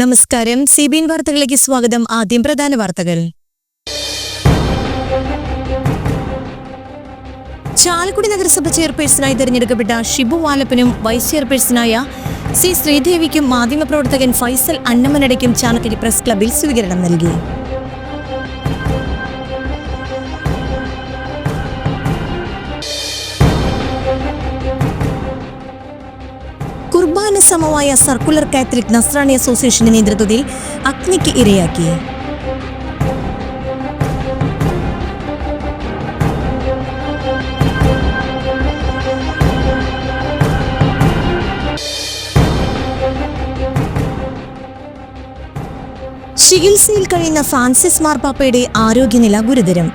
നമസ്കാരം. C B N വാർത്തകളിലേക്ക് സ്വാഗതം. ആദ്യം പ്രധാന വാർത്തകൾ. ചാലക്കുടി നഗരസഭ ചെയർപേഴ്സണായി തെരഞ്ഞെടുക്കപ്പെട്ട ഷിബു വാലപ്പനും വൈസ് ചെയർപേഴ്സണായ സി ശ്രീദേവിക്കും മാധ്യമപ്രവർത്തകൻ ഫൈസൽ അന്നമനടയ്ക്കും ചാലക്കുടി പ്രസ് ക്ലബിൽ സ്വീകരണം നൽകി. സമമായ സർക്കുലർ കാത്തലിക് നസ്രാണി അസോസിയേഷന്റെ നേതൃത്വത്തിൽ അഗ്നിക്ക് ഇരയാക്കി. ചികിത്സയിൽ കഴിയുന്ന ഫ്രാൻസിസ് മാർപ്പാപ്പയുടെ ആരോഗ്യനില ഗുരുതരം.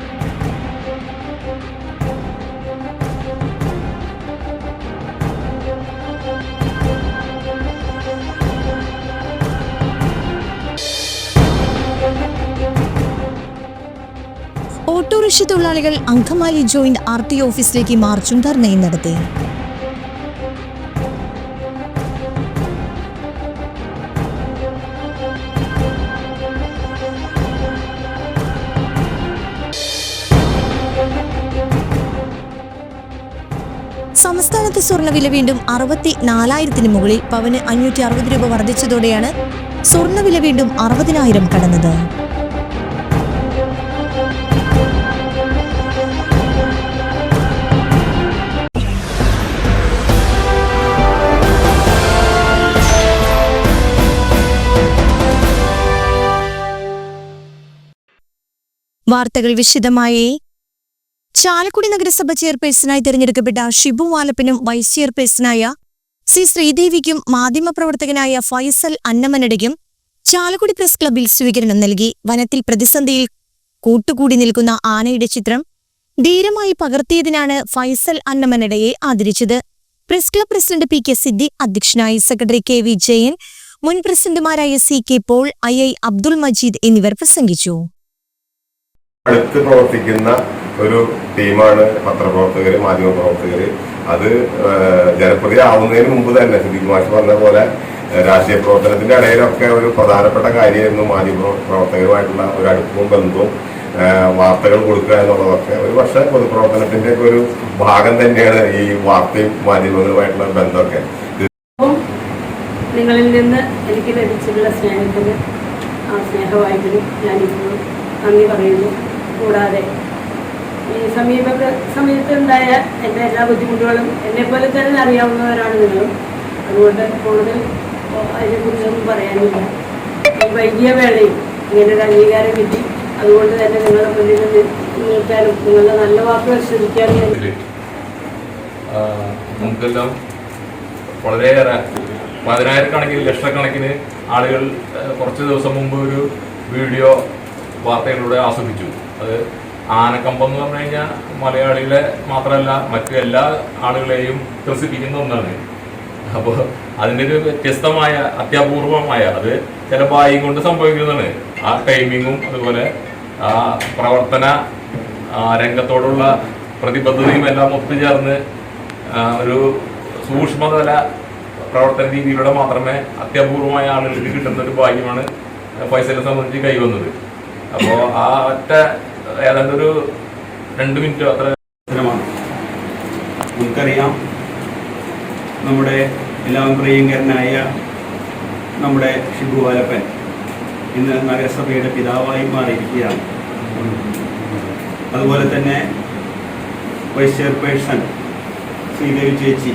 ഓട്ടോറിക്ഷ തൊഴിലാളികൾ അങ്കമാലി ജോയിന്റ് ആർ ടി ഓഫീസിലേക്ക് മാർച്ചും ധർണയും നടത്തി. സംസ്ഥാനത്ത് സ്വർണവില വീണ്ടും അറുപത്തി നാലായിരത്തിന് മുകളിൽ പവന് അഞ്ഞൂറ്റി അറുപത് രൂപ വർദ്ധിച്ചതോടെയാണ് സ്വർണവില വീണ്ടും അറുപതിനായിരം കടന്നത്. വാർത്തകൾ വിശദമായി. ചാലക്കുടി നഗരസഭ ചെയർപേഴ്സണായി തിരഞ്ഞെടുക്കപ്പെട്ട ഷിബു വാലപ്പനും വൈസ് ചെയർപേഴ്സണായ സി ശ്രീദേവിക്കും മാധ്യമപ്രവർത്തകനായ ഫൈസൽ അന്നമനടയ്ക്കും ചാലക്കുടി പ്രസ് ക്ലബിൽ സ്വീകരണം നൽകി. വനത്തിൽ പ്രതിസന്ധിയിൽ കൂട്ടുകൂടി നിൽക്കുന്ന ആനയുടെ ചിത്രം ധീരമായി പകർത്തിയതിനാണ് ഫൈസൽ അന്നമനടയെ ആദരിച്ചത്. Press club president P K Siddi അധ്യക്ഷനായി സെക്രട്ടറി കെ വി ജയൻ മുൻ പ്രസിഡന്റുമാരായ C K Paul I I Abdul Majeed എന്നിവർ പ്രസംഗിച്ചു. അടുത്ത് പ്രവർത്തിക്കുന്ന ഒരു ടീമാണ് പത്രപ്രവർത്തകര് മാധ്യമപ്രവർത്തകർ അത് ജനപ്രതി ആവുന്നതിന് മുമ്പ് തന്നെ സിദ്ദിഖ് മാഷ് പറഞ്ഞ പോലെ രാഷ്ട്രീയ പ്രവർത്തനത്തിന്റെ ഇടയിലൊക്കെ ഒരു പ്രധാനപ്പെട്ട കാര്യമായിരുന്നു മാധ്യമ പ്രവർത്തകരുമായിട്ടുള്ള ഒരു അടുപ്പവും ബന്ധവും വാർത്തകൾ കൊടുക്കുക എന്നുള്ളതൊക്കെ. ഒരു പക്ഷേ പൊതുപ്രവർത്തനത്തിന്റെ ഒക്കെ ഒരു ഭാഗം തന്നെയാണ് ഈ വാർത്തയും മാധ്യമങ്ങളുമായിട്ടുള്ള ബന്ധമൊക്കെ. നിങ്ങളിൽ നിന്ന് എനിക്ക് ലഭിച്ചിട്ടുള്ള സ്നേഹത്തിന് ആ സ്നേഹവായ്പിന് ഞാനിപ്പോൾ നന്ദി പറയുന്നു. കൂടാതെ ഈ സമീപ സമയത്ത് ഉണ്ടായ എന്റെ എല്ലാ ബുദ്ധിമുട്ടുകളും എന്നെപ്പോലെ തന്നെ അറിയാവുന്നവരാണ് നിങ്ങളും അതുകൊണ്ട് കൂടുതൽ അതിനെക്കുറിച്ചൊന്നും പറയാനില്ല. ഈ വൈകിയ വേളയിൽ ഇങ്ങനെ ഒരു അംഗീകാരം കിട്ടി. അതുകൊണ്ട് തന്നെ നിങ്ങളുടെ മുന്നിൽ നി- നിൽക്കാനും നിങ്ങളുടെ നല്ല വാക്കുകൾ ശ്രമിക്കാനും നമുക്കെല്ലാം വളരെയേറെ പതിനായിരക്കണക്കിന് ലക്ഷക്കണക്കിന് ആളുകൾ കുറച്ച് ദിവസം മുമ്പ് ഒരു വീഡിയോ വാർത്തകളിലൂടെ ആസ്വദിച്ചു. അത് ആനക്കമ്പം എന്ന് പറഞ്ഞു കഴിഞ്ഞാൽ മലയാളികളെ മാത്രമല്ല മറ്റു എല്ലാ ആളുകളെയും ത്രസിപ്പിക്കുന്ന ഒന്നാണ്. അപ്പോൾ അതിന്റെ ഒരു വ്യത്യസ്തമായ അത്യപൂർവമായ അത് ചില ഭാഗ്യം കൊണ്ട് സംഭവിക്കുന്നതാണ്. ആ ടൈമിങ്ങും അതുപോലെ ആ പ്രവർത്തന രംഗത്തോടുള്ള പ്രതിബദ്ധതയും എല്ലാം ഒത്തുചേർന്ന് ഒരു സൂക്ഷ്മതല പ്രവർത്തന രീതിയിലൂടെ മാത്രമേ അത്യപൂർവമായ ആളുകൾക്ക് കിട്ടുന്ന ഒരു ഭാഗ്യമാണ് ഫൈസലിനെ സംബന്ധിച്ച് കൈവന്നത്. അപ്പോൾ ആ ഒറ്റ ഏതാണ്ട് ഒരു രണ്ട് മിനിറ്റോ അത്ര ദിനമാണ് നമുക്കറിയാം നമ്മുടെ എല്ലാം പ്രിയങ്കരനായ നമ്മുടെ ഷിബു ബാലപ്പൻ ഇന്ന് നഗരസഭയുടെ പിതാവായി മാറിയിരിക്കുകയാണ്. അതുപോലെ തന്നെ വൈസ് ചെയർപേഴ്സൺ ശ്രീദേവി ചേച്ചി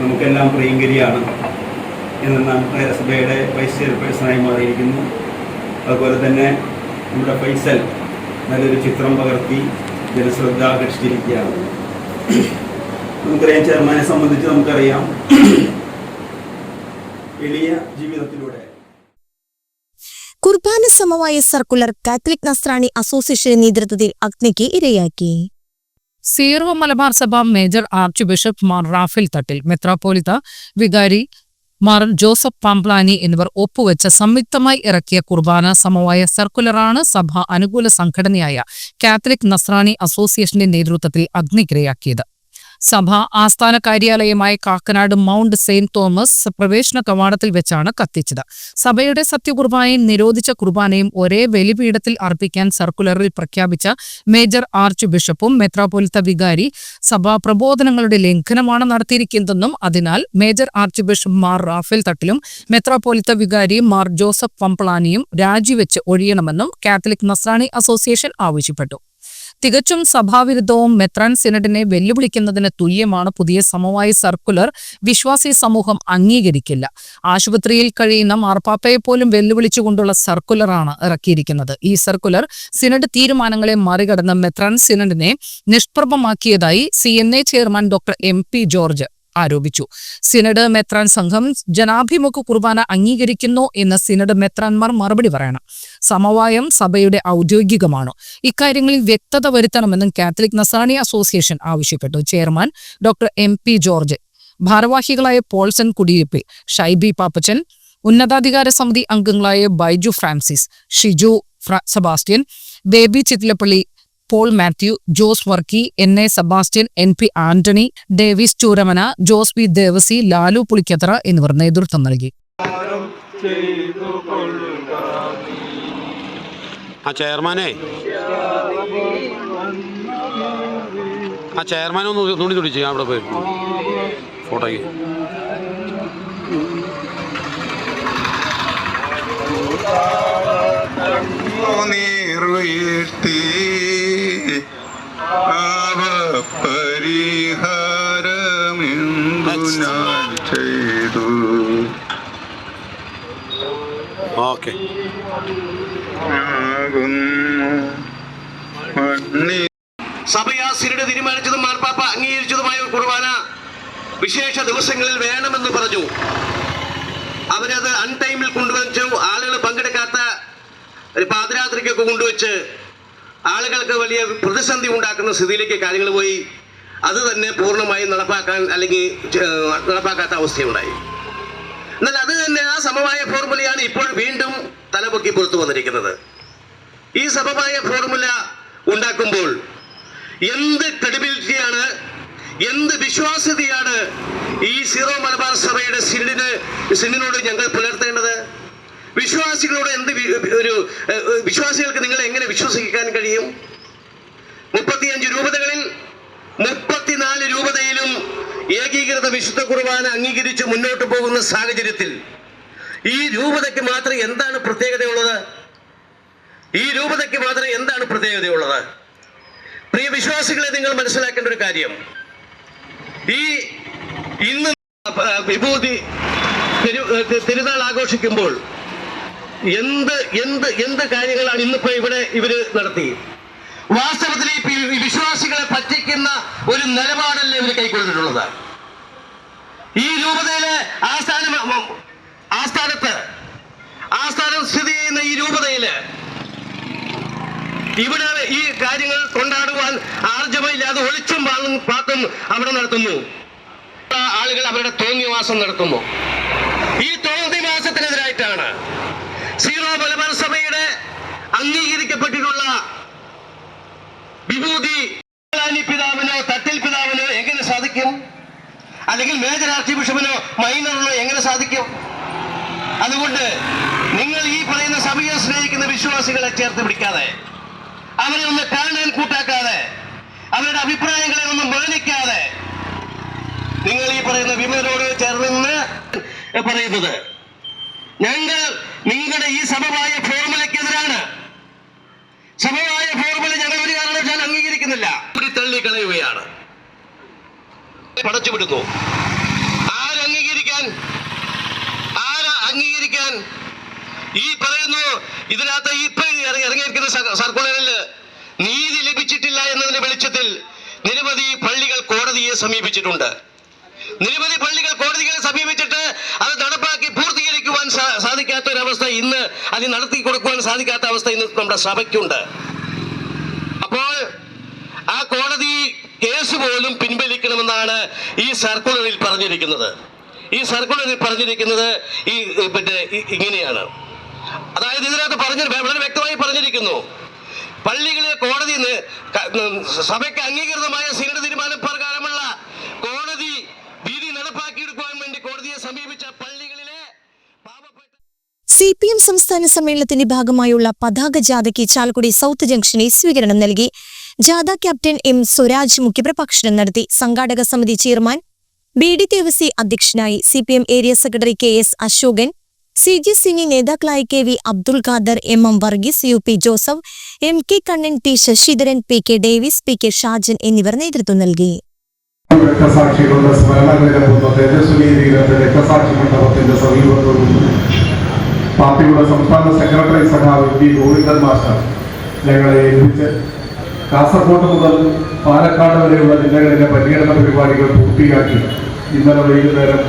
നമുക്കെല്ലാം പ്രിയങ്കരിയാണ് ഇന്ന് നഗരസഭയുടെ വൈസ് ചെയർപേഴ്സണായി മാറിയിരിക്കുന്നു. അതുപോലെ തന്നെ നമ്മുടെ ഫൈസൽ നല്ലൊരു ചിത്രം പകർത്തി ജനശ്രദ്ധ ആകർഷിച്ചിരിക്കുകയാണ്. നമുക്കറിയാം ചെയർമാനെ സംബന്ധിച്ച് നമുക്കറിയാം. എളിയ ജീവിതത്തിലൂടെ. കുർബാന സമവായ സർക്കുലർ കാത്തലിക് നസ്രാണി അസോസിയേഷന്റെ നേതൃത്വത്തിൽ അഗ്നിക്ക് ഇരയാക്കി. സീറോ മലബാർ സഭ major archbishop Mar Raphael Thattil മെത്രാപ്പോലിത്ത വികാരി മാർ ജോസഫ് പാംപ്ലാനി എന്നിവർ ഒപ്പുവെച്ച് സംയുക്തമായി ഇറക്കിയ കുർബാന സമവായ സർക്കുലറാണ് സഭ അനുകൂല സംഘടനയായ കാത്തലിക് നസ്രാണി അസോസിയേഷന്റെ നേതൃത്വത്തിൽ അഗ്നിക്കിരയാക്കിയത്. സഭ ആസ്ഥാന കാര്യാലയമായ കാക്കനാട് മൗണ്ട് സെയിന്റ് തോമസ് പ്രവേശന കവാടത്തിൽ വെച്ചാണ് കത്തിച്ചത്. സഭയുടെ സത്യകുർബാനയും നിരോധിച്ച കുർബാനയും ഒരേ ബലിപീഠത്തിൽ അർപ്പിക്കാൻ സർക്കുലറിൽ പ്രഖ്യാപിച്ച മേജർ ആർച്ച് ബിഷപ്പും മെത്രാപൊലിത്ത വികാരി സഭാ പ്രബോധനങ്ങളുടെ ലംഘനമാണ് നടത്തിയിരിക്കുന്നതെന്നും അതിനാൽ major archbishop Mar Raphael തട്ടിലും മെത്രാപൊലിത്ത വികാരി മാർ ജോസഫ് പംപ്ലാനിയും രാജിവെച്ച് ഒഴിയണമെന്നും കാത്തലിക് നസ്രാണി അസോസിയേഷൻ ആവശ്യപ്പെട്ടു. തികച്ചും സഭാവിരുദ്ധവും മെത്രാൻ സിനഡിനെ വെല്ലുവിളിക്കുന്നതിന് തുല്യമാണ് പുതിയ സമവായ സർക്കുലർ. വിശ്വാസി സമൂഹം അംഗീകരിക്കില്ല. ആശുപത്രിയിൽ കഴിയുന്ന മാർപ്പാപ്പയെ പോലും വെല്ലുവിളിച്ചുകൊണ്ടുള്ള സർക്കുലറാണ് ഇറക്കിയിരിക്കുന്നത്. ഈ സർക്കുലർ സിനഡ് തീരുമാനങ്ങളെ മറികടന്ന് മെത്രാൻ സിനഡിനെ നിഷ്പ്രഭമാക്കിയതായി C chairman doctor M George ആരോപിച്ചു. സിനഡ് മെത്രാൻ സംഘം ജനാഭിമുഖ കുർബാന അംഗീകരിക്കുന്നു എന്ന് സിനഡ് മെത്രാൻമാർ മറുപടി പറയണം. സമവായം സഭയുടെ ഔദ്യോഗികമാണോ. ഇക്കാര്യങ്ങളിൽ വ്യക്തത വരുത്തണമെന്നും കാത്തലിക് നസാണി അസോസിയേഷൻ ആവശ്യപ്പെട്ടു. Chairman doctor M P George ഭാരവാഹികളായ പോൾസൺ കുടിയിരിപ്പിൽ ഷൈബി പാപ്പച്ചൻ ഉന്നതാധികാര സമിതി അംഗങ്ങളായ Baiju Francis Shiju Sebastian Baby Chittilappilly Paul Mathew Jose Varkey N A Sebastian N P Antony Davis Chooramana Jose P Devassy Lalu Pulikkathra എന്നിവർ നേതൃത്വം നൽകി. ആ ചെയർമാനെ. ആ ചെയർമാനെ ഒന്ന് തുണി തുടിച്ച് അവിടെ പോയി. ഫോട്ടോയ്ക്ക്. നീർവീഴ്ത്തി പരിഹാരമെന്തു ഞാൻ ചെയ്തു ഓക്കെ സഭയാസിരുടെ തീരുമാനിച്ചതും മാർപ്പാപ്പ അംഗീകരിച്ചതുമായ കുർബാന വിശേഷ ദിവസങ്ങളിൽ വേണമെന്ന് പറഞ്ഞു. അവരത് അൺടൈമിൽ കൊണ്ടുവച്ചു. ആളുകൾ പങ്കെടുക്കാത്ത ഒരു പാതിരാത്രിക്കൊക്കെ കൊണ്ടുവച്ച് ആളുകൾക്ക് വലിയ പ്രതിസന്ധി ഉണ്ടാക്കുന്ന സ്ഥിതിയിലേക്ക് കാര്യങ്ങൾ പോയി. അത് തന്നെ പൂർണമായും നടപ്പാക്കാൻ അല്ലെങ്കിൽ നടപ്പാക്കാത്ത അവസ്ഥയുണ്ടായി. എന്നാൽ അത് തന്നെ ആ സമവായ ഫോർമുലയാണ് ഇപ്പോൾ വീണ്ടും തലപൊക്കി പുറത്തു വന്നിരിക്കുന്നത്. ഈ സമവായ ഫോർമുല ഉണ്ടാക്കുമ്പോൾ എന്ത് ക്രെഡിബിലിറ്റിയാണ് എന്ത് വിശ്വാസ്യതയാണ് ഈ സീറോ മലബാർ സഭയുടെ സിനിന് സിനിനോട് ഞങ്ങൾ പുലർത്തേണ്ടത് വിശ്വാസികളോട് എന്ത് ഒരു വിശ്വാസികൾക്ക് നിങ്ങളെ എങ്ങനെ വിശ്വസിക്കാൻ കഴിയും? മുപ്പത്തിയഞ്ച് രൂപതകളിൽ മുപ്പത്തിനാല് രൂപതയിലും ഏകീകൃത വിശുദ്ധ കുർബാന അംഗീകരിച്ച് മുന്നോട്ട് പോകുന്ന സാഹചര്യത്തിൽ ഈ രൂപതയ്ക്ക് മാത്രം എന്താണ് പ്രത്യേകതയുള്ളത്? ഈ രൂപതയ്ക്ക് മാത്രം എന്താണ് പ്രത്യേകതയുള്ളത്? പ്രിയ വിശ്വാസികളെ നിങ്ങൾ മനസ്സിലാക്കേണ്ട ഒരു കാര്യം. ഈ ഇന്ന് വിഭൂതി തിരു- തിരുനാൾ ആഘോഷിക്കുമ്പോൾ എന്ത് എന്ത് എന്ത് കാര്യങ്ങളാണ് ഇന്നിപ്പോ ഇവിടെ ഇവർ നടത്തി? വാസ്തവത്തിൽ ഈ വിശ്വാസികളെ പറ്റിക്കുന്ന ഒരു നിലപാടല്ലേ ഇവർ കൈക്കൊണ്ടിട്ടുള്ളത്? ഈ രൂപതയിലെ ആസ്ഥാന ആസ്ഥാനത്ത് ആസ്ഥാനം സ്ഥിതി ചെയ്യുന്ന ഈ രൂപതയിൽ ഇവിടെ ഈ കാര്യങ്ങൾ കൊണ്ടാടുവാൻ ആർജവമില്ലാതെ ഒളിച്ചും പാളും പാത്തും അവിടെ നടത്തുന്നു. ആളുകൾ അവരുടെ തോന്നിവാസം നടത്തുന്നു. ഈ തോന്നിവാസത്തിനെതിരായിട്ടാണ് അംഗീകരിക്കപ്പെട്ടിട്ടുള്ള വിഭൂതി പിതാവിനോ തട്ടിൽ പിതാവിനോ എങ്ങനെ സാധിക്കും? അല്ലെങ്കിൽ മേജർ ആർച്ച് ബിഷപ്പിനോ മൈനറിനോ എങ്ങനെ സാധിക്കും? അതുകൊണ്ട് നിങ്ങൾ ഈ പറയുന്ന സഭയെ സ്നേഹിക്കുന്ന വിശ്വാസികളെ ചേർത്ത് പിടിക്കാതെ അവരെ ഒന്ന് കാണാൻ കൂട്ടാക്കാതെ അവരുടെ അഭിപ്രായങ്ങളെ ഒന്നും മാനിക്കാതെ നിങ്ങൾ ഈ പറയുന്ന വിമരോട് ചേർന്ന് പറയുന്നത്. ഞങ്ങൾ നിങ്ങളുടെ ഈ സമവായ ഫോർമുലയ്ക്കെതിരാണ് സമവായ ഫോർമുല ഞങ്ങൾ ഒരു കാരണവശാലും അംഗീകരിക്കുന്നില്ല ഇവിടെ തള്ളിക്കളയുകയാണ് പടച്ചുവിടുന്നു. ആരംഗീകരിക്കാൻ ആരാ അംഗീകരിക്കാൻ? ഈ പറയുന്നു ഇതിനകത്ത് ഇപ്പൊ ഇറങ്ങി- ഇറങ്ങിയിരിക്കുന്ന സർക്കുലറിൽ നീതി ലഭിച്ചിട്ടില്ല എന്നതിന്റെ വെളിച്ചത്തിൽ നിരവധി പള്ളികൾ കോടതിയെ സമീപിച്ചിട്ടുണ്ട്. നിരവധി പള്ളികൾ കോടതികളെ സമീപിച്ചിട്ട് അത് നടപ്പാക്കി പൂർത്തീകരിക്കുവാൻ സാധിക്കാത്ത ഒരവസ്ഥ ഇന്ന് അത് നടത്തി കൊടുക്കുവാൻ സാധിക്കാത്ത അവസ്ഥ ഇന്ന് നമ്മുടെ സഭയ്ക്കുണ്ട്. അപ്പോൾ ആ കോടതി കേസ് പോലും പിൻവലിക്കണമെന്നാണ് ഈ സർക്കുലറിൽ പറഞ്ഞിരിക്കുന്നത്. ഈ സർക്കുലറിൽ പറഞ്ഞിരിക്കുന്നത് ഈ പിന്നെ ഇങ്ങനെയാണ്. അതായത് ഇതിനകത്ത് പറഞ്ഞ വളരെ വ്യക്തമായി പറഞ്ഞിരിക്കുന്നു. പള്ളികളിലെ കോടതി സഭയ്ക്ക് അംഗീകൃതമായ സിനഡ് തീരുമാനം പ്രകാരമുള്ള കോടതി വിധി നടപ്പാക്കിയെടുക്കുവാൻ വേണ്ടി കോടതിയെ സമീപിച്ച പള്ളികളിലെ സി പി എം സംസ്ഥാന സമ്മേളനത്തിന്റെ ഭാഗമായുള്ള പതാക ജാഥയ്ക്ക് ചാലക്കുടി സൗത്ത് ജംഗ്ഷനിൽ സ്വീകരണം നൽകി. ജാഥ ക്യാപ്റ്റൻ എം സ്വരാജ് മുഖ്യപ്രഭാഷണം നടത്തി സംഘാടക സമിതി ചെയർമാൻ ബി ഡി ദേവസി അധ്യക്ഷനായി C P M area secretary K S Ashokan C G Singi നേതാക്കളായി K V Abdul Khader M M Varghese U P Joseph M K Kannan T Sasidharan P K Davis P K Shajan എന്നിവർ നേതൃത്വം നൽകി. പാർട്ടിയുടെ സംസ്ഥാന secretary സഖാവ് P Govindan master ഞങ്ങളെ ഏൽപ്പിച്ച് കാസർഗോഡ് മുതൽ പാലക്കാട് വരെയുള്ള ജില്ലകളിലെ പര്യടന പരിപാടികൾ പൂർത്തിയാക്കി ഇന്നലെ വൈകുന്നേരം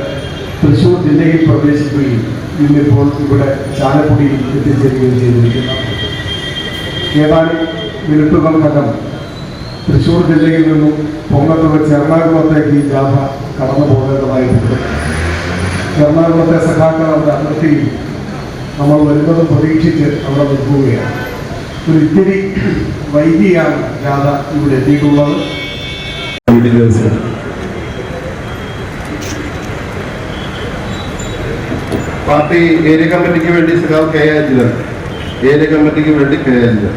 തൃശൂർ ജില്ലയിൽ പ്രവേശിക്കുകയും ഇന്നിപ്പോൾ ഇവിടെ ചാലക്കുടിയിൽ എത്തിച്ചേരുകയും ചെയ്തിരിക്കുന്നു. ഏതാനും മിനിറ്റുകൾക്കകം തൃശൂർ ജില്ലയിൽ നിന്നും പൊങ്ങത്തുള്ള എറണാകുളത്തേക്ക് ഈ ജാഥ കടന്നു പോകേണ്ടതായിട്ടുണ്ട്. എറണാകുളത്തെ സഖാക്കളുടെ അതിർത്തിയിൽ നമ്മൾ വരുന്നതും പ്രതീക്ഷിച്ച് അവിടെ നിൽക്കുകയാണ്. ഒരു ഇത്തിരി വൈകിയാണ് ജാഥ ഇവിടെ എത്തിയിട്ടുള്ളത്. പാർട്ടി ഏരിയ കമ്മിറ്റിക്ക് വേണ്ടി സഖാവ് കെ അജിതൻ ഏരിയ കമ്മിറ്റിക്ക് വേണ്ടി കെ അജിതൻ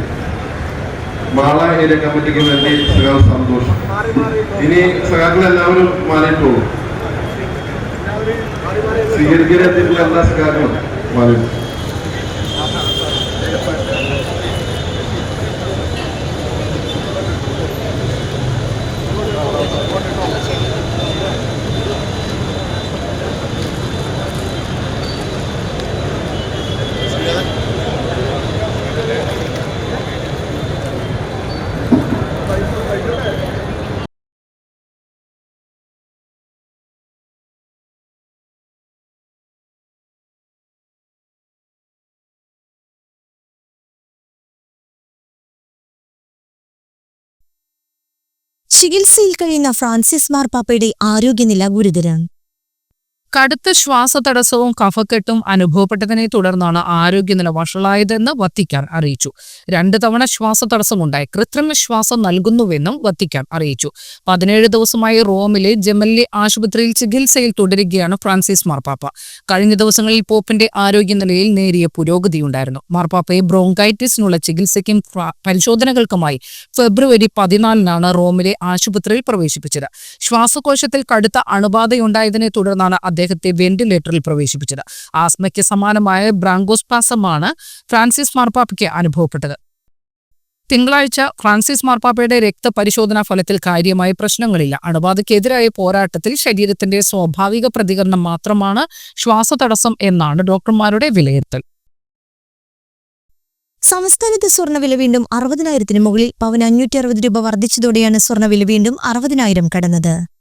മാള ഏരിയ കമ്മിറ്റിക്ക് വേണ്ടി സഖാവ് സന്തോഷം. ഇനി സഖാക്കൾ എല്ലാവരും മാറിയിട്ട് സ്വീകരിക്കാൻ എത്തിയിട്ടുള്ള എല്ലാ സഖാക്കളും മാറിയിട്ട് ചികിത്സയിൽ കഴിയുന്ന ഫ്രാൻസിസ് മാർപ്പാപ്പയുടെ ആരോഗ്യനില ഗുരുതരം. കടുത്ത ശ്വാസതടസ്സവും കഫക്കെട്ടും അനുഭവപ്പെട്ടതിനെ തുടർന്നാണ് ആരോഗ്യനില വഷളായതെന്ന് വത്തിക്കാൻ അറിയിച്ചു. രണ്ട് തവണ ശ്വാസതടസ്സമുണ്ടായി. കൃത്രിമ ശ്വാസം നൽകുന്നുവെന്നും വത്തിക്കാൻ അറിയിച്ചു. പതിനേഴ് ദിവസമായി റോമിലെ ജെമല്ലി ആശുപത്രിയിൽ ചികിത്സയിൽ തുടരുകയാണ് ഫ്രാൻസിസ് മാർപ്പാപ്പ. കഴിഞ്ഞ ദിവസങ്ങളിൽ പോപ്പിന്റെ ആരോഗ്യനിലയിൽ നേരിയ പുരോഗതിയുണ്ടായിരുന്നു. മാർപ്പാപ്പയെ ബ്രോങ്കൈറ്റിസിനുള്ള ചികിത്സയ്ക്കും പരിശോധനകൾക്കുമായി ഫെബ്രുവരി പതിനാലിനാണ് റോമിലെ ആശുപത്രിയിൽ പ്രവേശിപ്പിച്ചത്. ശ്വാസകോശത്തിൽ കടുത്ത അണുബാധയുണ്ടായതിനെ തുടർന്നാണ് അദ്ദേഹത്തെ വെന്റിലേറ്ററിൽ പ്രവേശിപ്പിച്ചത്. ആസ്മയ്ക്ക് സമാനമായ ബ്രാങ്കോസ്പാസമാണ് ഫ്രാൻസിസ് മാർപ്പാപ്പയ്ക്ക് അനുഭവപ്പെട്ടത്. തിങ്കളാഴ്ച ഫ്രാൻസിസ് മാർപ്പാപ്പയുടെ രക്തപരിശോധനാ ഫലത്തിൽ കാര്യമായ പ്രശ്നങ്ങളില്ല. അണുബാധയ്ക്കെതിരായ പോരാട്ടത്തിൽ ശരീരത്തിന്റെ സ്വാഭാവിക പ്രതികരണം മാത്രമാണ് ശ്വാസതടസ്സം എന്നാണ് ഡോക്ടർമാരുടെ വിലയിരുത്തൽ. സംസ്ഥാനത്ത് സ്വർണവില വീണ്ടും അറുപതിനായിരത്തിന് മുകളിൽ. പവൻ അഞ്ഞൂറ്റി അറുപത് രൂപ വർദ്ധിച്ചതോടെയാണ് സ്വർണവില വീണ്ടും അറുപതിനായിരം കടന്നത്.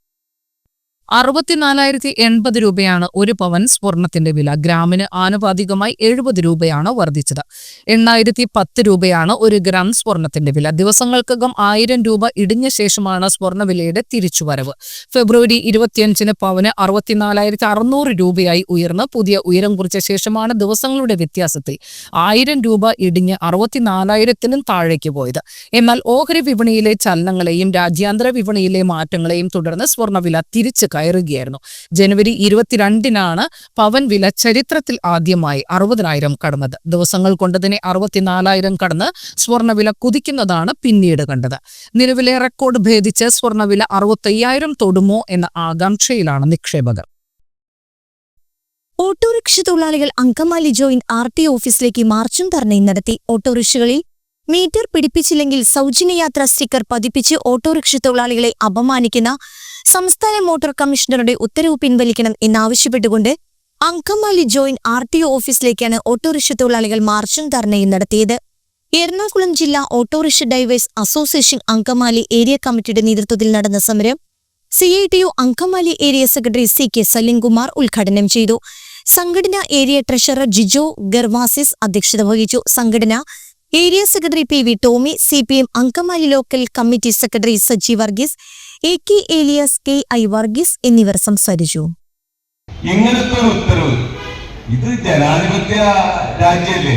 അറുപത്തിനാലായിരത്തി എൺപത് രൂപയാണ് ഒരു പവൻ സ്വർണത്തിന്റെ വില. ഗ്രാമിന് ആനുപാതികമായി എഴുപത് രൂപയാണ് വർദ്ധിച്ചത്. എണ്ണായിരത്തി പത്ത് രൂപയാണ് ഒരു ഗ്രാം സ്വർണത്തിന്റെ വില. ദിവസങ്ങൾക്കകം ആയിരം രൂപ ഇടിഞ്ഞ ശേഷമാണ് സ്വർണവിലയുടെ തിരിച്ചുവരവ്. ഫെബ്രുവരി ഇരുപത്തിയഞ്ചിന് പവന് അറുപത്തിനാലായിരത്തി അറുന്നൂറ് രൂപയായി ഉയർന്ന് പുതിയ ഉയരം കുറിച്ച ശേഷമാണ് ദിവസങ്ങളുടെ വ്യത്യാസത്തിൽ ആയിരം രൂപ ഇടിഞ്ഞ് അറുപത്തിനാലായിരത്തിനും താഴേക്ക് പോയത്. എന്നാൽ ഓഹരി വിപണിയിലെ ചലനങ്ങളെയും രാജ്യാന്തര വിപണിയിലെ മാറ്റങ്ങളെയും തുടർന്ന് സ്വർണവില തിരിച്ചു കയറുകയായിരുന്നു. ജനുവരി ഇരുപത്തിരണ്ടിനാണ് പവൻ വില ചരിത്രത്തിൽ ആദ്യമായി അറുപതിനായിരം കടന്നത്. ദിവസങ്ങൾ കൊണ്ട് തന്നെ അറുപത്തിനാലായിരം കടന്ന് സ്വർണവില കുതിക്കുന്നതാണ് പിന്നീട് കണ്ടത്. നിലവിലെ റെക്കോർഡ് ഭേദിച്ച് സ്വർണവില അറുപത്തയ്യായിരം തൊടുമോ എന്ന ആകാംക്ഷയിലാണ് നിക്ഷേപകർ. ഓട്ടോറിക്ഷ തൊഴിലാളികൾ അങ്കമാലി ജോയിന്റ് ആർ ടി ഓഫീസിലേക്ക് മാർച്ചും ധർണയും നടത്തി. ഓട്ടോറിക്ഷകളിൽ മീറ്റർ പിടിപ്പിച്ചില്ലെങ്കിൽ സൗജന്യയാത്ര സ്റ്റിക്കർ പതിപ്പിച്ച് ഓട്ടോറിക്ഷ തൊഴിലാളികളെ അപമാനിക്കുന്ന സംസ്ഥാന മോട്ടോർ കമ്മീഷണറുടെ ഉത്തരവ് പിൻവലിക്കണം എന്നാവശ്യപ്പെട്ടുകൊണ്ട് Angamaly joint R T O ഓഫീസിലേക്കാണ് autorickshaw തൊഴിലാളികൾ മാർച്ചും ധർണയും നടത്തിയത്. എറണാകുളം ജില്ലാ auto rickshaw drivers association Angamaly area കമ്മിറ്റിയുടെ നേതൃത്വത്തിൽ നടന്ന സമരം C I T U Angamaly area secretary C K Salimkumar ഉദ്ഘാടനം ചെയ്തു. സംഘടന ഏരിയ ട്രഷറർ ജിജോ ഗർവാസിസ് അധ്യക്ഷത വഹിച്ചു. സംഘടന area secretary P V Tomy C P M Angamaly local committee secretary Saji Varghese A K Elias K I Varghese എന്നിവർ സംസാരിച്ചു. ഇങ്ങനത്തെ ഉത്തരവ്. ഇത് ജനാധിപത്യ രാജ്യല്ലേ?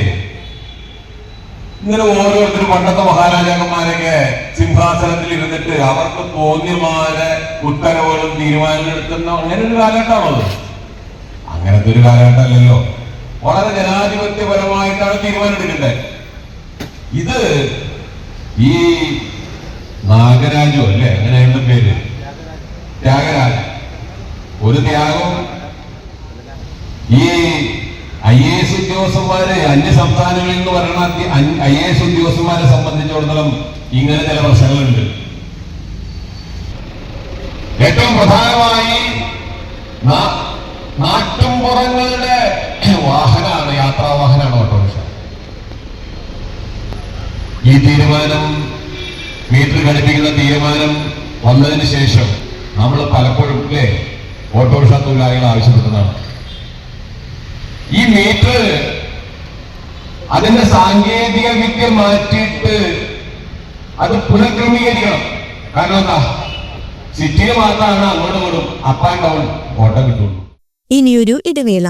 ഇങ്ങനെ ഓരോരുത്തരും പണ്ടത്തെ മഹാരാജാക്കന്മാരൊക്കെ സിംഹാസനത്തിൽ ഇരുന്നിട്ട് അവർക്ക് തോന്നിയമാരെ ഉത്തരവുകളും തീരുമാനങ്ങൾ എടുക്കുന്ന അങ്ങനെ ഒരു കാലഘട്ടമാണത് അങ്ങനത്തെ ഒരു കാലഘട്ടമല്ലല്ലോ വളരെ ജനാധിപത്യപരമായിട്ടാണ് തീരുമാനം എടുക്കേണ്ടത് ഇത് ഈ നാഗരാജോ അല്ലേ? അങ്ങനെയുള്ള പേര്? ത്യാഗരാജ ഒരു ത്യാഗം ഈ ഐ എ എസ് ഉദ്യോഗസ്ഥന്മാര് അന്യ സംസ്ഥാനങ്ങളിൽ നിന്ന് വരണ ഐ എ എസ് ഉദ്യോഗസ്ഥന്മാരെ സംബന്ധിച്ചിടത്തോളം ഇങ്ങനെ ചില പ്രശ്നങ്ങളുണ്ട്. ഏറ്റവും പ്രധാനമായി നാട്ടുംപുറങ്ങളുടെ വാഹനമാണ് യാത്രാ വാഹനമാണ് ഓട്ടോറിക്ഷ. ഈ തീരുമാനം മീറ്റർ ഘടിപ്പിക്കുന്ന തീരുമാനം വന്നതിന് ശേഷം നമ്മൾ പലപ്പോഴും അല്ലേ ഓട്ടോറിക്ഷ തൊഴിലാളികൾ ആവശ്യപ്പെടുന്നതാണ്. ഈ മീറ്റർ അതിന്റെ സാങ്കേതിക വിദ്യ മാറ്റിയിട്ട് അത് പുനഃക്രമീകരിക്കണം. കാരണം എന്താ? സിറ്റിയിൽ മാത്രമാണ് അങ്ങോട്ടും ഇങ്ങോട്ടും അപ്പ് ആൻഡ് ഡൗൺ ഓട്ടം കിട്ടുള്ളൂ. ഇനിയൊരു ഇടവേള.